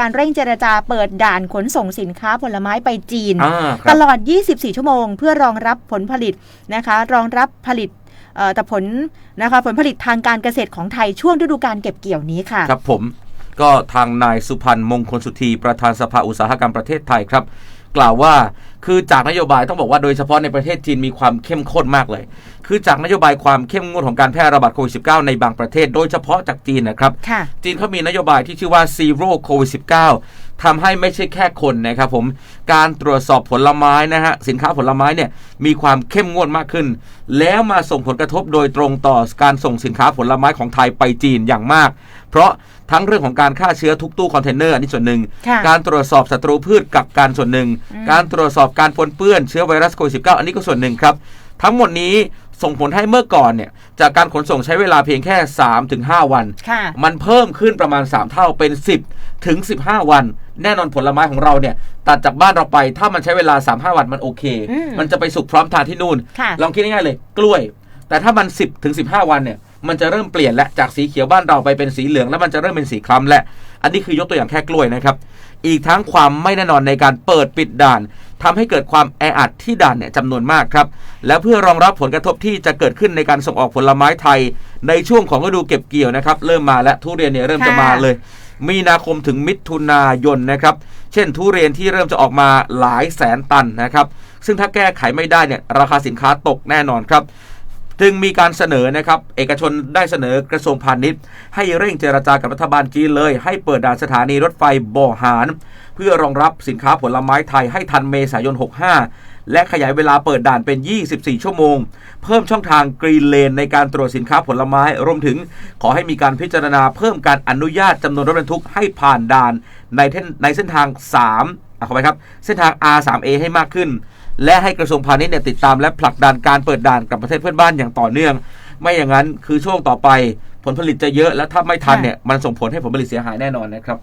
การเร่งเจรจาเปิดด่านขนส่งสินค้าผลไม้ไปจีนอ่าคตรับลอด 24 ชั่วโมง เพื่อรองรับผลผลิตนะคะ รองรับผลิตเอ่อแต่ผลนะคะผลผลิตทางการเกษตรของไทยช่วงฤดูการเก็บเกี่ยวนี้ค่ะ ครับผมก็ทางนายสุพันธ์มงคลสุธีประธานสภาอุตสาหกรรมประเทศไทยครับ กล่าวว่า คือจากนโยบายต้องบอกว่าโดยเฉพาะในประเทศจีนมีความเข้มข้นมากเลย คือจากนโยบายความเข้มงวดของการแพร่ระบาดโควิด -19 ในบางประเทศ โดยเฉพาะจากจีนนะครับค่ะจีนเขามีนโยบายที่ชื่อว่า zero covid 19 ทำให้ไม่ใช่แค่คนนะครับผมการตรวจสอบผลไม้นะฮะสินค้าผลไม้เนี่ยมีความเข้มงวดมากขึ้น แล้วมาส่งผลกระทบโดยตรงต่อการส่งสินค้าผลไม้ของไทยไปจีนอย่างมาก เพราะทั้งเรื่องของการฆ่าเชื้อทุกตู้คอนเทนเนอร์อันนี้ส่วนหนึ่งค่ะการตรวจสอบศัตรูพืชกับการส่วนหนึ่งอืมการตรวจสอบการปนเปื้อนเชื้อไวรัสโควิด -19 อันนี้ก็ส่วนหนึ่งครับ ทั้งหมดนี้ส่งผลให้เมื่อก่อนเนี่ยจากการขนส่งใช้เวลาเพียงแค่ 3-5 วัน ค่ะมันเพิ่มขึ้นประมาณ 3 เท่าเป็น 10 ถึง 15 วัน แน่นอนผลไม้ของเราเนี่ยตัดจากบ้านเราไปถ้ามันใช้เวลา 3-5 วันมันโอเค อืม มันจะไปสุกพร้อมทานที่นู่น ค่ะ ลองคิดง่ายๆเลยกล้วย แต่ถ้ามัน 10ถึง15 วันเนี่ยมันจะเริ่มเปลี่ยนและจากสีเขียวบ้านเราไปเป็นสีเหลืองแล้วมันจะเริ่มเป็นสีคล้ำและ อันนี้คือยกตัวอย่างแค่กล้วยนะครับ อีกทั้งความไม่แน่นอนในการเปิดปิดด่านทำให้เกิดความแออัดที่ด่านเนี่ยจำนวนมากครับ และเพื่อรองรับผลกระทบที่จะเกิดขึ้นในการส่งออกผลไม้ไทย ในช่วงของฤดูเก็บเกี่ยวนะครับ เริ่มมาและทุเรียนเนี่ยเริ่มจะค่ะมาเลย มีนาคมถึงมิถุนายนนะครับ เช่นทุเรียนที่เริ่มจะออกมาหลายแสนตันนะครับ ซึ่งถ้าแก้ไขไม่ได้เนี่ยราคาสินค้าตกแน่นอนครับ จึงมีการเสนอนะครับ เอกชนได้เสนอกระทรวงพาณิชย์ ให้เร่งเจรจากับรัฐบาลจีนเลย ให้เปิดด่านสถานีรถไฟบ่อหาน เพื่อรองรับสินค้าผลไม้ไทยให้ทันเมษายน 65 และขยายเวลาเปิดด่านเป็น 24 ชั่วโมง เพิ่มช่องทางกรีนเลนในการตรวจสินค้าผลไม้ รวมถึงขอให้มีการพิจารณาเพิ่มการอนุญาตจำนวนรถบรรทุกให้ผ่านด่านในเส้นในเส้นทาง3อะขอไปครับ เส้นทาง R3A ให้มากขึ้น และให้กระทรวงพาณิชย์เนี่ยติดตามและผลักดันการเปิดด่านกับประเทศเพื่อนบ้านอย่างต่อเนื่อง ไม่อย่างนั้นคือช่วงต่อไปผลผลิตจะเยอะแล้วถ้าไม่ทันเนี่ยมันส่งผลให้ผลผลิตเสียหายแน่นอนนะครับ